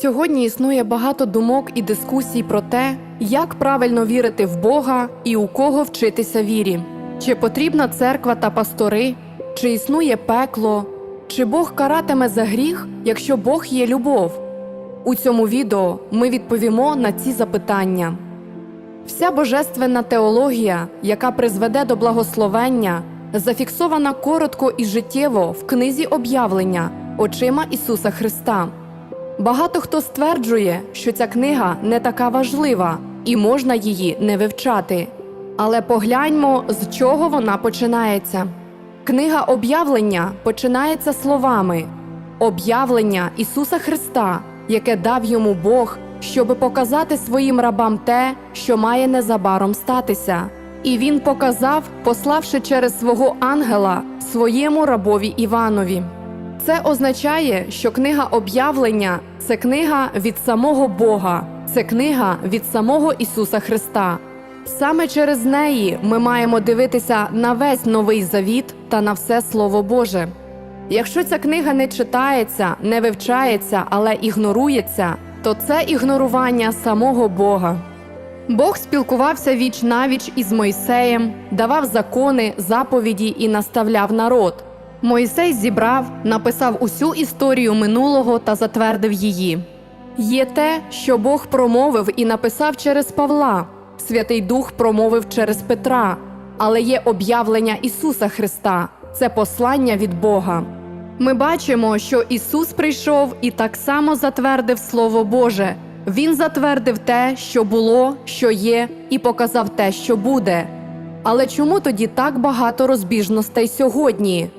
Сьогодні існує багато думок і дискусій про те, як правильно вірити в Бога і у кого вчитися вірі. Чи потрібна церква та пастори, чи існує пекло, чи Бог каратиме за гріх, якщо Бог є любов? У цьому відео ми відповімо на ці запитання. Вся божественна теологія, яка призведе до благословення, зафіксована коротко і життєво в книзі об'явлення очима Ісуса Христа. Багато хто стверджує, що ця книга не така важлива і можна її не вивчати. Але погляньмо, з чого вона починається. Книга об'явлення починається словами об'явлення Ісуса Христа, яке дав йому Бог, щоби показати своїм рабам те, що має незабаром статися. І він показав, пославши через свого ангела своєму рабові Іванові. Це означає, що книга об'явлення це книга від самого Бога, це книга від самого Ісуса Христа. Саме через неї ми маємо дивитися на весь новий завіт та на все Слово Боже. Якщо ця книга не читається, не вивчається, але ігнорується, то це ігнорування самого Бога. Бог спілкувався віч навіч із Мойсеєм, давав закони, заповіді і наставляв народ. Мойсей зібрав, написав усю історію минулого та затвердив її. Є те, що Бог промовив і написав через Павла, Святий Дух промовив через Петра, але є об'явлення Ісуса Христа, це послання від Бога. Ми бачимо, що Ісус прийшов і так само затвердив Слово Боже. Він затвердив те, що було, що є, і показав те, що буде. Але чому тоді так багато розбіжностей сьогодні?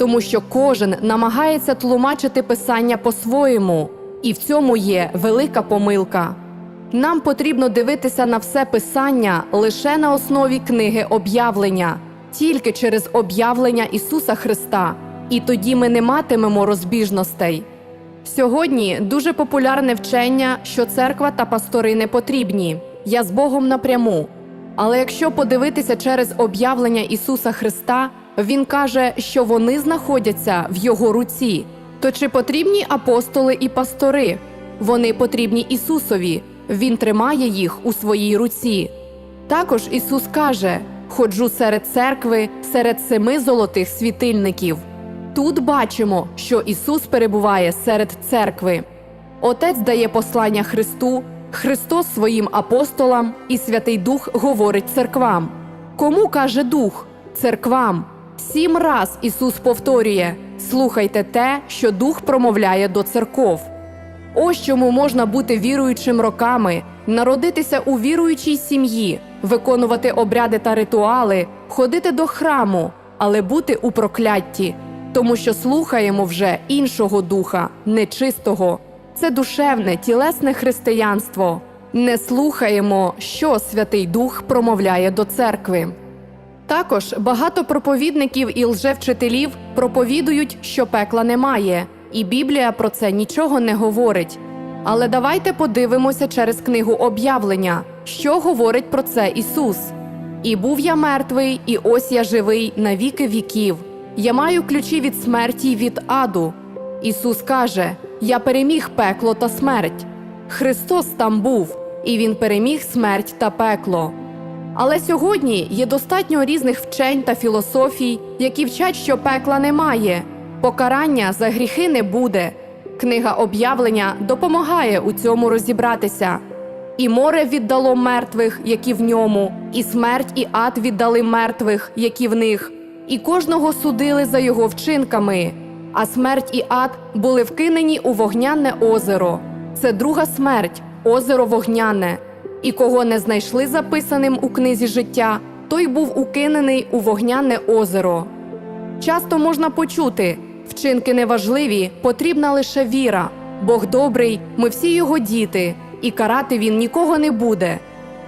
Тому що кожен намагається тлумачити писання по-своєму, і в цьому є велика помилка. Нам потрібно дивитися на все писання лише на основі книги об'явлення, тільки через об'явлення Ісуса Христа, і тоді ми не матимемо розбіжностей. Сьогодні дуже популярне вчення, що церква та пастори не потрібні. Я з Богом напряму. Але якщо подивитися через об'явлення Ісуса Христа, Він каже, що вони знаходяться в Його руці. То чи потрібні апостоли і пастори? Вони потрібні Ісусові. Він тримає їх у своїй руці. Також Ісус каже: ходжу серед церкви, серед семи золотих світильників. Тут бачимо, що Ісус перебуває серед церкви. Отець дає послання Христу, Христос своїм апостолам, і Святий Дух говорить церквам. Кому каже Дух? Церквам. Сім раз Ісус повторює: слухайте те, що Дух промовляє до церков. Ось чому можна бути віруючим роками, народитися у віруючій сім'ї, виконувати обряди та ритуали, ходити до храму, але бути у прокляття, тому що слухаємо вже іншого духа, нечистого. Це душевне, тілесне християнство. Не слухаємо, що Святий Дух промовляє до церкви. Також багато проповідників і лжевчителів проповідують, що пекла немає, і Біблія про це нічого не говорить. Але давайте подивимося через книгу об'явлення, що говорить про це Ісус. І був я мертвий, і ось я живий на віки віків. Я маю ключі від смерті й від аду. Ісус каже: Я переміг пекло та смерть. Христос там був, і Він переміг смерть та пекло. Але сьогодні є достатньо різних вчень та філософій, які вчать, що пекла немає, покарання за гріхи не буде. Книга об'явлення допомагає у цьому розібратися. І море віддало мертвих, які в ньому, і смерть, і ад віддали мертвих, які в них, і кожного судили за його вчинками. А смерть і ад були вкинені у вогняне озеро. Це друга смерть, озеро вогняне. І кого не знайшли записаним у книзі життя, той був укинений у вогняне озеро. Часто можна почути вчинки неважливі, потрібна лише віра. Бог добрий, ми всі його діти, і карати він нікого не буде.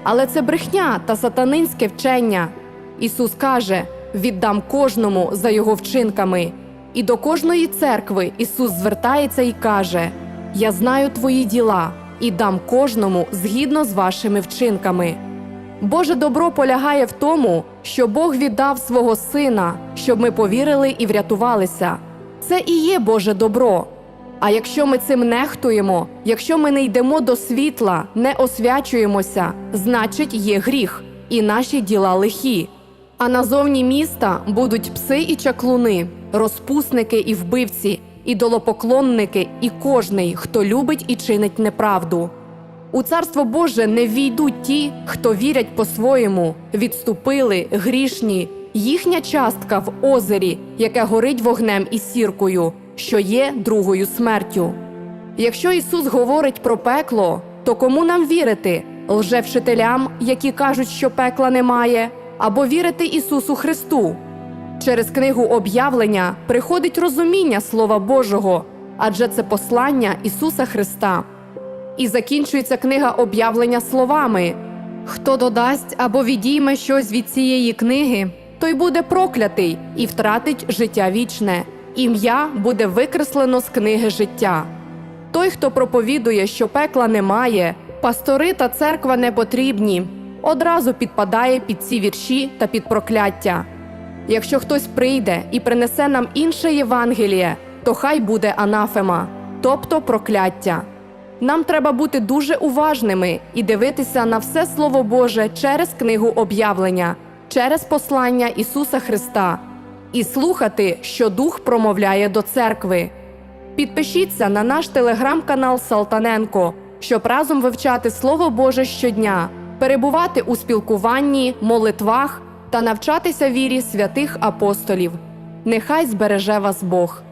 Але це брехня та сатанинське вчення. Ісус каже: віддам кожному за його вчинками. І до кожної церкви Ісус звертається і каже: Я знаю твої діла і дам кожному згідно з вашими вчинками. Боже добро полягає в тому, що Бог віддав свого Сина, щоб ми повірили і врятувалися. Це і є Боже добро. А якщо ми цим нехтуємо, якщо ми не йдемо до світла, не освячуємося, значить є гріх, і наші діла лихі. А назовні міста будуть пси і чаклуни, розпусники і вбивці, ідолопоклонники і кожний, хто любить і чинить неправду. У царство Боже не війдуть ті, хто вірять по-своєму, відступили, грішні, їхня частка в озері, яке горить вогнем і сіркою, що є другою смертю. Якщо Ісус говорить про пекло, то кому нам вірити? Лжевчителям, які кажуть, що пекла немає, або вірити Ісусу Христу? Через книгу об'явлення приходить розуміння Слова Божого, адже це послання Ісуса Христа. І закінчується книга об'явлення словами: Хто додасть або відійме щось від цієї книги, той буде проклятий і втратить життя вічне. Ім'я буде викреслено з книги життя. Той, хто проповідує, що пекла немає, пастори та церква не потрібні, одразу підпадає під ці вірші та під прокляття. Якщо хтось прийде і принесе нам інше Євангеліє, то хай буде анафема, тобто прокляття. Нам треба бути дуже уважними і дивитися на все Слово Боже через книгу об'явлення, через послання Ісуса Христа і слухати, що Дух промовляє до церкви. Підпишіться на наш телеграм-канал Салтаненко, щоб разом вивчати Слово Боже щодня, перебувати у спілкуванні, молитвах та навчатися вірі святих апостолів. Нехай збереже вас Бог.